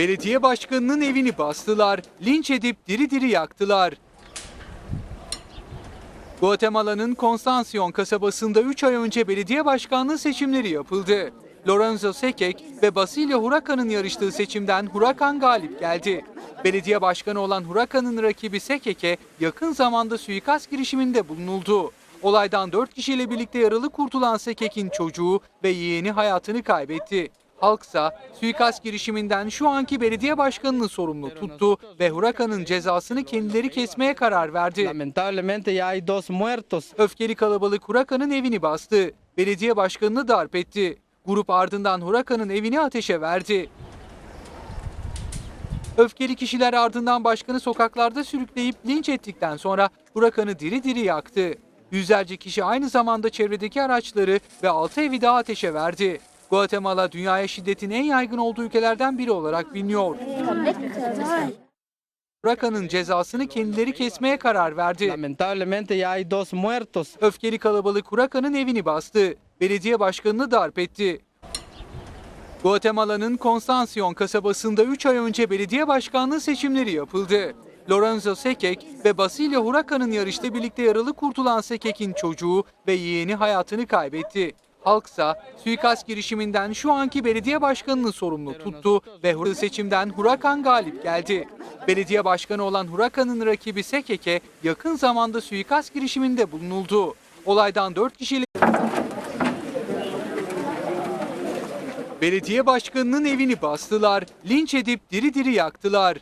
Belediye başkanının evini bastılar, linç edip diri diri yaktılar. Guatemala'nın Constancion kasabasında 3 ay önce belediye başkanlığı seçimleri yapıldı. Lorenzo Sekek ve Basilio Huracan'ın yarıştığı seçimden Huracan galip geldi. Belediye başkanı olan Huracan'ın rakibi Sekek'e yakın zamanda suikast girişiminde bulunuldu. Olaydan 4 kişiyle birlikte yaralı kurtulan Sekek'in çocuğu ve yeğeni hayatını kaybetti. Halksa suikast girişiminden şu anki belediye başkanını sorumlu tuttu ve Huracan'ın cezasını kendileri kesmeye karar verdi. Öfkeli kalabalık Huracan'ın evini bastı. Belediye başkanını darp etti. Grup ardından Huracan'ın evini ateşe verdi. Öfkeli kişiler ardından başkanı sokaklarda sürükleyip linç ettikten sonra Huracan'ı diri diri yaktı. Yüzlerce kişi aynı zamanda çevredeki araçları ve altı evi daha ateşe verdi. Guatemala dünyaya şiddetin en yaygın olduğu ülkelerden biri olarak biliniyor. Huracan'ın cezasını kendileri kesmeye karar verdi. Öfkeli kalabalık Huracan'ın evini bastı. Belediye başkanını darp etti. Guatemala'nın Constancion kasabasında 3 ay önce belediye başkanlığı seçimleri yapıldı. Lorenzo Sekek ve Basilio Huracan'ın yarışta birlikte yaralı kurtulan Sekek'in çocuğu ve yeğeni hayatını kaybetti. Halksa suikast girişiminden şu anki belediye başkanını sorumlu tuttu ve seçimden Huracan galip geldi. Belediye başkanı olan Huracan'ın rakibi Sekek'e yakın zamanda suikast girişiminde bulunuldu. Olaydan 4 kişiyle Belediye başkanının evini bastılar, linç edip diri diri yaktılar.